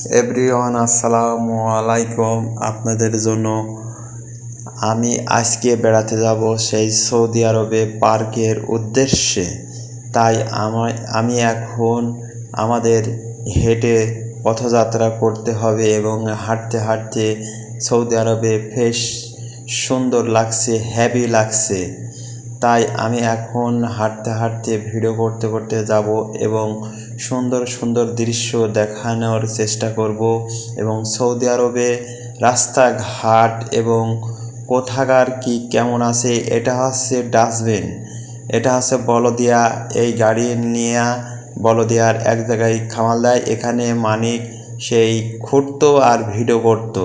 Everyone আসসালামু আলাইকুম আপনাদের জন্য আমি আজকে বেড়াতে যাব সেই সৌদি আরবে পার্কের উদ্দেশ্যে। তাই আমায়, আমি এখন আমাদের হেঁটে পথযাত্রা করতে হবে এবং হাঁটতে হাঁটতে সৌদি আরবে বেশ সুন্দর লাগছে হ্যাপি লাগছে। তাই আমি এখন হাঁটতে হাঁটতে ভিডিও করতে করতে যাব এবং সুন্দর সুন্দর দৃশ্য দেখানোর চেষ্টা করব এবং সৌদি আরবে রাস্তাঘাট এবং কোথাকার কি কেমন আছে, এটা হচ্ছে ডাস্টবিন। এটা হচ্ছে বলদিয়া। এই গাড়ি নিয়ে বলদিয়ার এক জায়গায় খামাল দেয়। এখানে মানিক সেই খুঁড়তো আর ভিডিও করতো।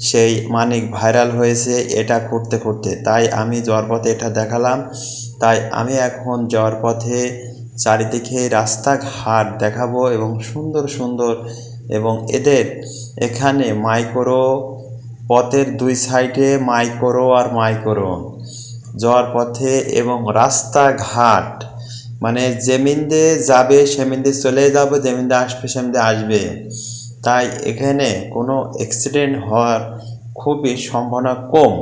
সেই মানিক ভাইরাল হয়েছে এটা করতে করতে তাই আমি যাওয়ার পথে এটা দেখালাম। তাই আমি এখন যাওয়ার পথে চারিদিকে রাস্তাঘাট দেখাবো এবং সুন্দর সুন্দর এবং এদের এখানে মাইক্রো পথের দুই সাইডে মাইক্রো আর মাইক্রো। যাওয়ার পথে এবং রাস্তাঘাট মানে যেমিন্দে যাবে সেমিন্দে চলে যাবে যেমিন্দে আসবে সেমিন্দে আসবে। তাই এখানে কোনো অ্যাক্সিডেন্ট হওয়ার খুবই সম্ভাবনা কম।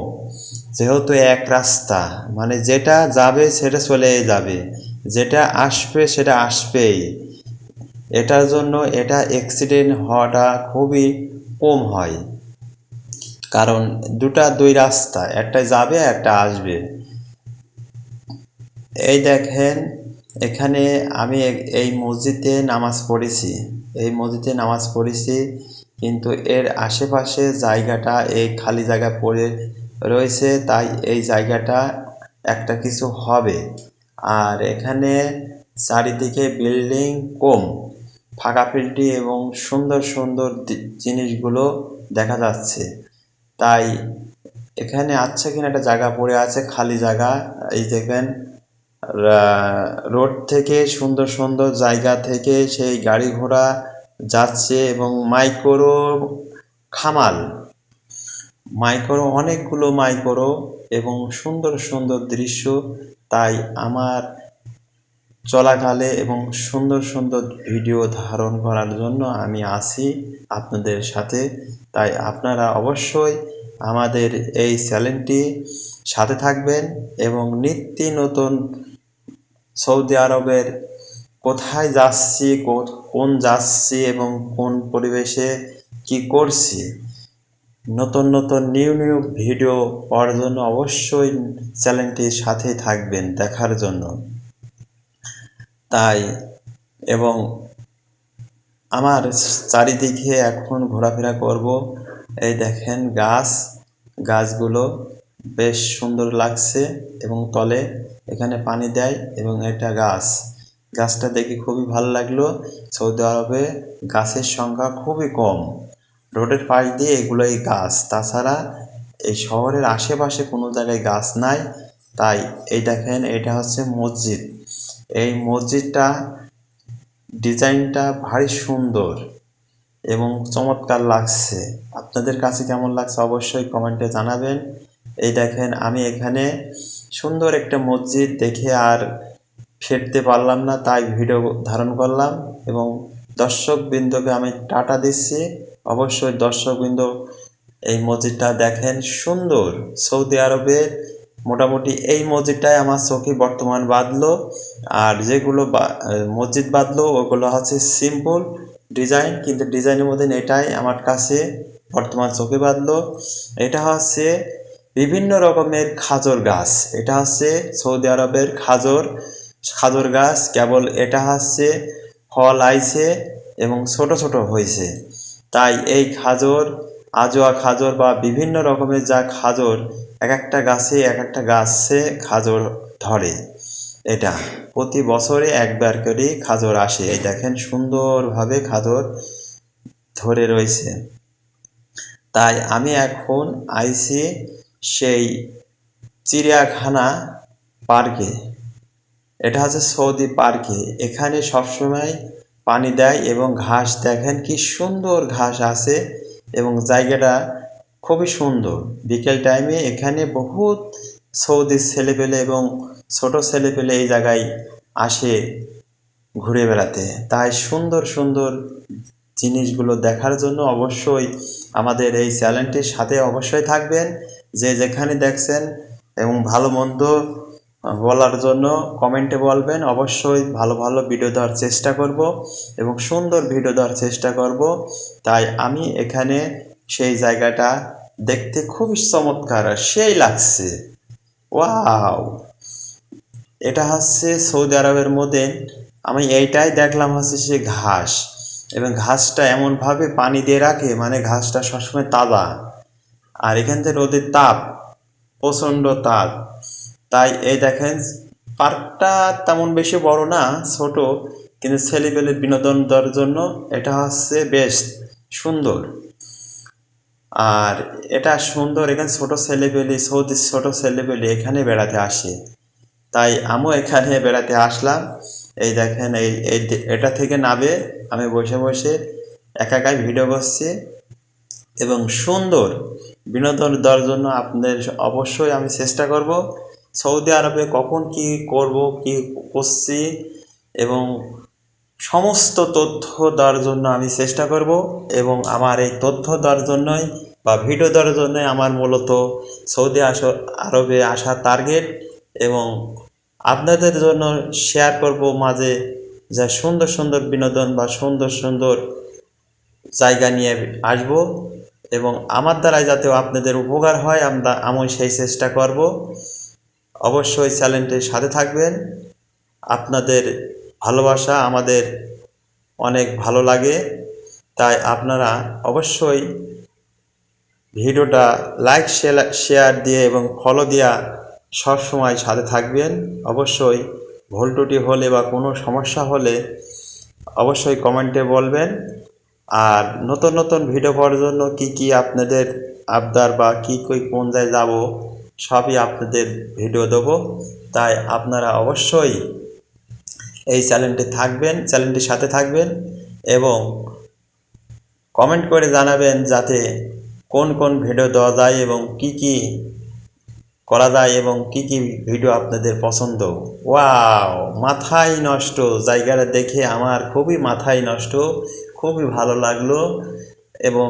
যেহেতু এক রাস্তা মানে যেটা যাবে সেটা চলে যাবে। যেটা আসবে সেটা আসবেই। এটার জন্য এটা অ্যাক্সিডেন্ট হওয়াটা খুবই কম হয়। কারণ দুটা দুই রাস্তা, একটা যাবে একটা আসবে। এই দেখেন, এখানে আমি এই মসজিদে নামাজ পড়েছি। এই মসজিদে নামাজ পড়েছি, কিন্তু এর আশেপাশে জায়গাটা এই খালি জায়গা পড়ে রয়েছে, তাই এই জায়গাটা একটা কিছু হবে। আর এখানে চারিদিকে বিল্ডিং, কম। ফাঁকা ফিল্ডি এবং সুন্দর সুন্দর জিনিসগুলো দেখা যাচ্ছে। তাই এখানে আছে কিনা একটা জায়গা পড়ে আছে, খালি জায়গা। এই দেখবেন রোড থেকে সুন্দর সুন্দর জায়গা থেকে সেই গাড়ি ঘোড়া যাচ্ছে এবং মাইক্রো খামাল। মাইক্রো, অনেকগুলো মাইক্রো এবং সুন্দর সুন্দর দৃশ্য তাই আমার চলাকালে এবং সুন্দর সুন্দর ভিডিও ধারণ করার জন্য আমি আসি আপনাদের সাথে। তাই আপনারা অবশ্যই আমাদের এই চ্যানেলটি সাথে থাকবেন এবং নিত্য নতুন সৌদি আরবের কোথায় যাচ্ছি কোন যাচ্ছি এবং কোন পরিবেশে কি করছি। নতুন নতুন নিউ নিউ ভিডিও পাওয়ার জন্য অবশ্যই চ্যানেলটির সাথেই থাকবেন দেখার জন্য। তাই, এবং আমার চারিদিকে এখন ঘোরাফেরা করব। এই দেখেন গাছ, গাছগুলো বেশ সুন্দর লাগছে এবং তলে এখানে পানি দেয় এবং এটা গাছ। গাছটা দেখে খুবই ভালো লাগল। সৌদি আরবে গাছের সংখ্যা খুবই কম। রোডের পাশ দিয়ে এগুলোই গাছ। তাছাড়া এই শহরের আশেপাশে কোনো জায়গায় গাছ নাই, তাই এই দেখেন এটা হচ্ছে মসজিদ। এই মসজিদটা ডিজাইনটা ভারী সুন্দর এবং চমৎকার লাগছে। আপনাদের কাছে কেমন লাগছে অবশ্যই কমেন্টে জানাবেন। এই দেখেন আমি এখানে সুন্দর একটা মসজিদ দেখে আর ফিরতে পারলাম না, তাই ভিডিও ধারণ করলাম এবং দর্শকবৃন্দকে আমি টাটা দিচ্ছি। অবশ্যই দর্শকবৃন্দ, এই মসজিদটা দেখেন সুন্দর। সৌদি আরবের মোটামুটি এই মসজিদটাই আমার চোখে বর্তমান বাঁধলো। আর যেগুলো মসজিদ বাঁধলো, ওগুলো হচ্ছে সিম্পল ডিজাইন কিন্তু ডিজাইনের মধ্যে এটাই আমার কাছে বর্তমান চোখে বাঁধলো। এটা হচ্ছে বিভিন্ন রকমের খাজর গাছ। এটা হচ্ছে সৌদি আরবের খাজর খাজর গাছ। কেবল এটা হচ্ছে ফল আইছে এবং ছোট ছোট হয়েছে তাই এই খাজর, আজোয়া খাজর বা বিভিন্ন রকমের যা খাজর, এক একটা গাছে এক একটা গাছে খাজর ধরে। এটা প্রতি বছরে একবার করে খাজর আসে। এই দেখেন সুন্দরভাবে খাজর ধরে রয়েছে। তাই আমি এখন আইছি সেই চিড়িয়াখানা পার্কে। এটা হচ্ছে সৌদি পার্কে। এখানে সবসময় পানি দেয় এবং ঘাস দেখেন কি সুন্দর ঘাস আছে এবং জায়গাটা খুবই সুন্দর। বিকেল টাইমে এখানে বহুত সৌদি ছেলেপেলে এবং ছোট ছেলেপেলে এই জায়গায় আসে ঘুরে বেড়াতে। তাই সুন্দর সুন্দর জিনিসগুলো দেখার জন্য অবশ্যই আমাদের এই চ্যানেলটির সাথে অবশ্যই থাকবেন। যে যেখানে দেখছেন এবং ভালো মন্দ বলার জন্য কমেন্টে বলবেন। অবশ্যই ভালো ভালো ভিডিও দেওয়ার চেষ্টা করব এবং সুন্দর ভিডিও দেওয়ার চেষ্টা করব। তাই আমি এখানে সেই জায়গাটা দেখতে খুবই চমৎকার, সেই লাগছে। ওয়াও! এটা হচ্ছে সৌদি আরবের মধ্যে আমি এইটাই দেখলাম হচ্ছে সে ঘাস। এবং ঘাসটা এমনভাবে পানি দিয়ে রাখে মানে ঘাসটা সবসময় তাজা। আর এখান থেকে রোদের তাপ, প্রচণ্ড তাপ। তাই এই দেখেন, পার্কটা তেমন বেশি বড় না, ছোট, কিন্তু ছেলেপেলের বিনোদন দেওয়ার জন্য এটা হচ্ছে বেশ সুন্দর। আর এটা সুন্দর, এখানে ছোট ছেলেপেলে সৌদির ছোট ছেলেপেলে এখানে বেড়াতে আসে। তাই আমিও এখানে বেড়াতে আসলাম। এই দেখেন, এই এটা থেকে নাবে আমি বসে বসে একা একাই ভিডিও করছি। এবং সুন্দর বিনোদন দেওয়ার জন্য আপনাদের অবশ্যই আমি চেষ্টা করব। সৌদি আরবে কখন কি করব, কি করছি এবং সমস্ত তথ্য দেওয়ার জন্য আমি চেষ্টা করব এবং আমার এই তথ্য দেওয়ার জন্যই বা ভিডিও দেওয়ার জন্যই আমার মূলত সৌদি আরবে আসা টার্গেট এবং আপনাদের জন্য শেয়ার করব মাঝে যা সুন্দর সুন্দর বিনোদন বা সুন্দর সুন্দর জায়গা নিয়ে আসব এবং আমার দ্বারাই যাতে আপনাদের উপকার হয়, আমরা, আমি সেই চেষ্টা করব। অবশ্যই চ্যানেলটির সাথে থাকবেন। আপনাদের ভালোবাসা আমাদের অনেক ভালো লাগে। তাই আপনারা অবশ্যই ভিডিওটা লাইক শেয়ার দিয়ে এবং ফলো দিয়া সব সময় সাথে থাকবেন। অবশ্যই ভুল ত্রুটি হলে বা কোনো সমস্যা হলে অবশ্যই কমেন্টে বলবেন। আর নতুন নতুন ভিডিও পাওয়ার জন্য কি কি আপনাদের আবদার বা কি কই কোন জায়গায় যাব সবই আপনাদের ভিডিও দেবো। তাই আপনারা অবশ্যই এই চ্যানেলটি থাকবেন, চ্যানেলটির সাথে থাকবেন এবং কমেন্ট করে জানাবেন যাতে কোন কোন ভিডিও দেওয়া যায় এবং কি কি করা যায় এবং কি কি ভিডিও আপনাদের পছন্দ। ওয়াও মাথায় নষ্ট। জায়গাটা দেখে আমার খুবই মাথায় নষ্ট, খুবই ভালো লাগল এবং